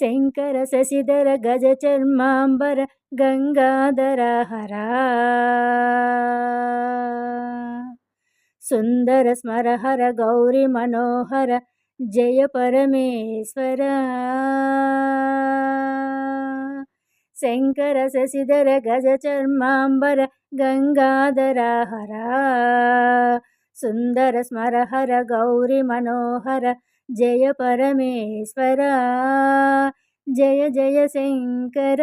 శంకర శశిధర గజ చర్మాంబర గంగాధర హరా. సుందర స్మరహర గౌరి మనోహర జయ పరమేశ్వర. శంకర శశిధర గజ చర్మాంబర గంగాధర హరా. సుందర స్మరహర గౌరి మనోహర జయ పరమేశ్వర జయ జయ శంకర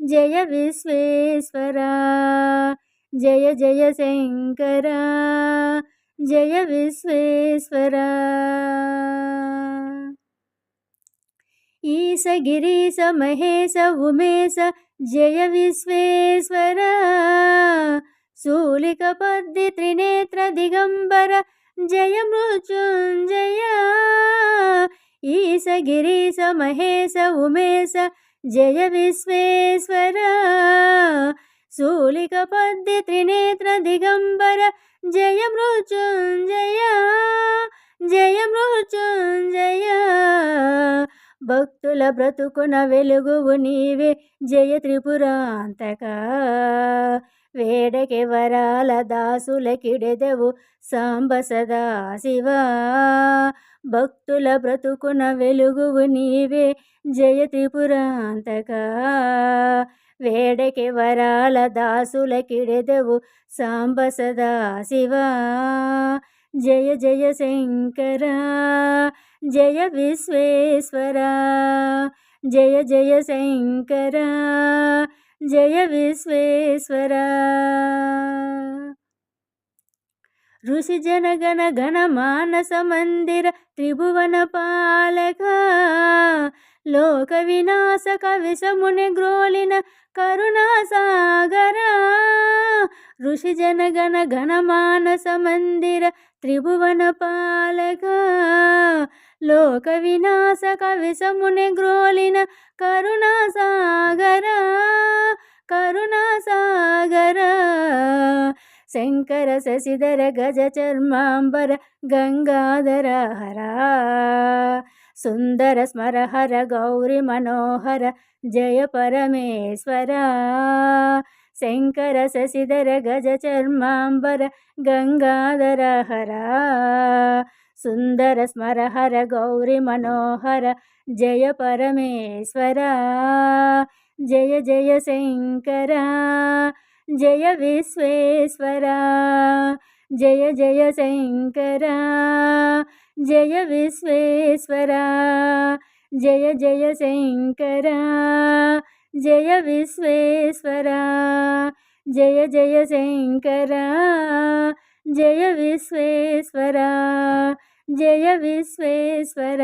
జయ విశ్వేశ్వర జయ జయ శంకర జయ విశ్వేశ్వర. ఈశ గిరీశ మహేశ ఉమేశ జయ విశ్వేశ్వర శూలిక పద్ది త్రినేత్ర దిగంబర జయ మృత్యుంజయ ఈశ గిరీశ మహేశ ఉమేశ జయ విశ్వేశ్వర శూలిక పద్ది త్రినేత్ర దిగంబర జయ మృత్యుంజయ భక్తుల బ్రతుకున వెలుగువు నీవే. జయ త్రిపురాంతక వేడకి వరాల దాసులకిడెదవు. సాంబ సదా శివ భక్తుల బ్రతుకున వెలుగువు నీవే. జయ త్రిపురాంతక వేడకి వరాల దాసులకిడెదవు. సాంబ సదా శివ జయ జయ శంకర జయ విశ్వేశ్వర జయ జయ శంకర జయ విశ్వేశ్వర. ఋషి జనగణ గణ మానస మందిర త్రిభువన పాలక లోక వినాశక విషముని గ్రోలిన కరుణాసాగరా. ఋషి జనగణ గణ మందిర త్రిభువన పాలక. లోక వినాశక విషముని గ్రోలిన కరుణాసాగరా. కరుణాసాగరా. శంకర శశిధర గజ చర్మాంబర గంగాధర హరా. సుందర స్మరహర గౌరి మనోహర జయ పరమేశ్వర. శంకర శశిధర గజ చర్మాంబర గంగాధర హర. సుందర స్మరహర గౌరి మనోహర జయ పరమేశ్వర. జయ జయ శంకర జయ విశ్వేశ్వర. జయ జయ శంకర జయ విశ్వేశ్వర జయ జయ శంకర జయ విశ్వేశ్వర జయ జయ శంకర జయ విశ్వేశ్వర జయ విశ్వేశ్వర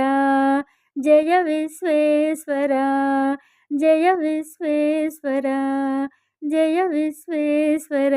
జయ విశ్వేశ్వర జయ విశ్వేశ్వర జయ విశ్వేశ్వర.